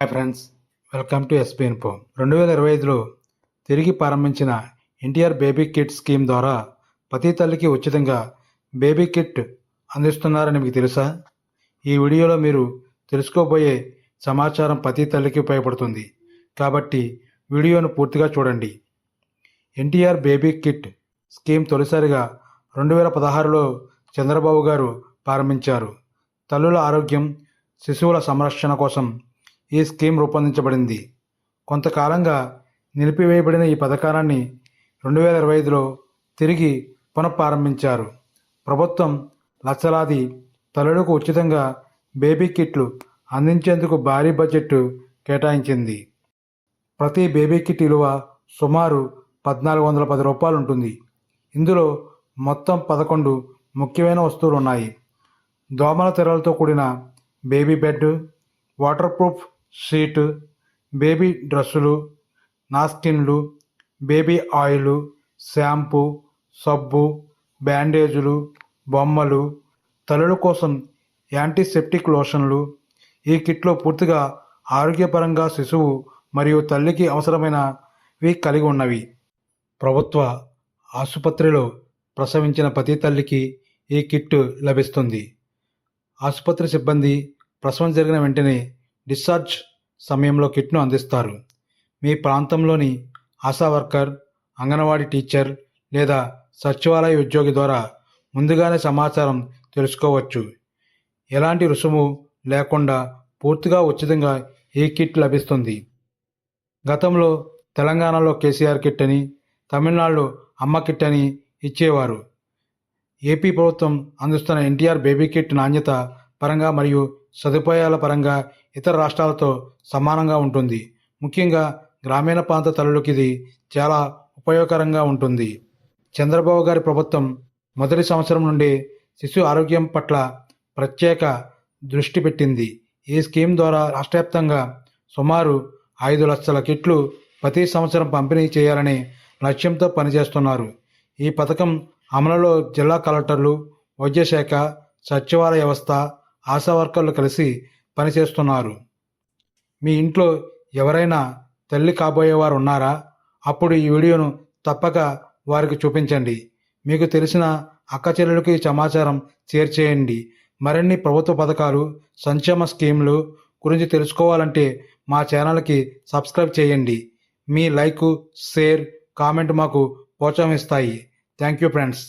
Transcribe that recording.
Hi friends welcome to SP info రెండు వేల ఇరవై ఐదులో తిరిగి ప్రారంభించిన ఎన్టీఆర్ బేబీ కిట్ స్కీమ్ ద్వారా ప్రతి తల్లికి ఉచితంగా బేబీ కిట్ అందిస్తున్నారని మీకు తెలుసా? ఈ వీడియోలో మీరు తెలుసుకోబోయే సమాచారం ప్రతి తల్లికి ఉపయోగపడుతుంది. కాబట్టి వీడియోను పూర్తిగా చూడండి. ఎన్టీఆర్ బేబీ కిట్ స్కీమ్ తొలిసారిగా రెండు వేల పదహారులో చంద్రబాబు గారు ప్రారంభించారు. తల్లుల ఆరోగ్యం శిశువుల సంరక్షణ కోసం ఈ స్కీమ్ రూపొందించబడింది. కొంతకాలంగా నిలిపివేయబడిన ఈ పథకాన్ని రెండు వేల ఇరవై ఐదులో తిరిగి పునఃప్రారంభించారు. ప్రభుత్వం లక్షలాది తల్లులకు ఉచితంగా బేబీ కిట్లు అందించేందుకు భారీ బడ్జెట్ కేటాయించింది. ప్రతి బేబీ కిట్ విలువ సుమారు పద్నాలుగు వందల పది రూపాయలు ఉంటుంది ఇందులో మొత్తం పదకొండు ముఖ్యమైన వస్తువులు ఉన్నాయి దోమల తెరలతో కూడిన baby bed waterproof sheet baby డ్రెస్సులు నాస్కిన్లు బేబీ ఆయిలు షాంపూ సబ్బు బ్యాండేజులు బొమ్మలు తల్లుల కోసం యాంటీసెప్టిక్ లోషన్లు. ఈ కిట్లో పూర్తిగా ఆరోగ్యపరంగా శిశువు మరియు తల్లికి అవసరమైనవి కలిగి ఉన్నవి. ప్రభుత్వ ఆసుపత్రిలో ప్రసవించిన ప్రతి తల్లికి ఈ కిట్ లభిస్తుంది. ఆసుపత్రి సిబ్బంది ప్రసవం జరిగిన వెంటనే డిశ్చార్జ్ సమయంలో కిట్ను అందిస్తారు. మీ ప్రాంతంలోని ఆశా వర్కర్ అంగన్వాడీ టీచర్ లేదా సచివాలయ ఉద్యోగి ద్వారా ముందుగానే సమాచారం తెలుసుకోవచ్చు. ఎలాంటి రుసుము లేకుండా పూర్తిగా ఉచితంగా ఈ కిట్ లభిస్తుంది. గతంలో తెలంగాణలో కేసీఆర్ కిట్ అని తమిళనాడులో అమ్మ కిట్ అని ఇచ్చేవారు. ఏపీ ప్రభుత్వం అందిస్తున్న ఎన్టీఆర్ బేబీ కిట్ నాణ్యత పరంగా మరియు సదుపాయాల పరంగా ఇతర రాష్ట్రాలతో సమానంగా ఉంటుంది. ముఖ్యంగా గ్రామీణ ప్రాంత తల్లులకు ఇది చాలా ఉపయోగకరంగా ఉంటుంది. చంద్రబాబు గారి ప్రభుత్వం మొదటి సంవత్సరం నుండి శిశు ఆరోగ్యం పట్ల ప్రత్యేక దృష్టి పెట్టింది. ఈ స్కీమ్ ద్వారా రాష్ట్రవ్యాప్తంగా సుమారు ఐదు లక్షల కిట్లు ప్రతి సంవత్సరం పంపిణీ చేయాలని లక్ష్యంతో పనిచేస్తున్నారు. ఈ పథకం అమలులో జిల్లా కలెక్టర్లు వైద్యశాఖ సచివాలయ వ్యవస్థ ఆశా వర్కర్లు కలిసి పనిచేస్తున్నారు. మీ ఇంట్లో ఎవరైనా తల్లి కాబోయేవారు ఉన్నారా? అప్పుడు ఈ వీడియోను తప్పక వారికి చూపించండి. మీకు తెలిసిన అక్క చెల్లెలకు ఈ సమాచారం షేర్ చేయండి. మరిన్ని ప్రభుత్వ పథకాలు సంక్షేమ స్కీములు గురించి తెలుసుకోవాలంటే మా ఛానల్కి సబ్స్క్రైబ్ చేయండి. మీ లైక్ షేర్ కామెంట్ మాకు ప్రోత్సాహం ఇస్తాయి. Thank you friends.